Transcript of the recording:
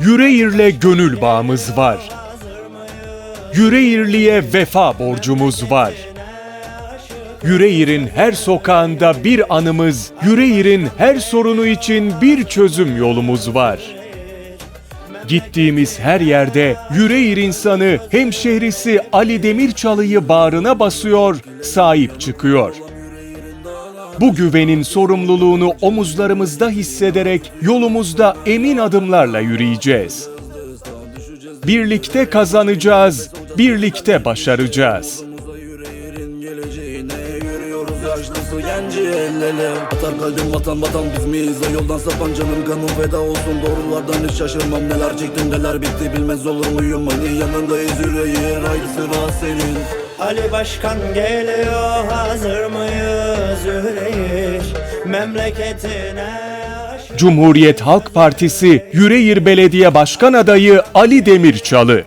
Yüreğir'le gönül bağımız var. Yüreğirli'ye vefa borcumuz var. Yüreğir'in her sokağında bir anımız, Yüreğir'in her sorunu için bir çözüm yolumuz var. Gittiğimiz her yerde Yüreğir insanı hemşehrisi Ali Demirçalı'yı bağrına basıyor, sahip çıkıyor. Bu güvenin sorumluluğunu omuzlarımızda hissederek yolumuzda emin adımlarla yürüyeceğiz. Birlikte kazanacağız, birlikte başaracağız. Yaşlısı genci el ele. Atar kalbim vatan vatan biz miyiz o yoldan sapan canım kanım feda olsun. Doğrulardan hiç şaşırmam neler çektim neler bitti bilmez olur muyum Hani yanındayız yüreğir ayrı sıra senin? Ali Başkan geliyor hazır Cumhuriyet Halk Partisi Yüreğir Belediye Başkan Adayı Ali Demirçalı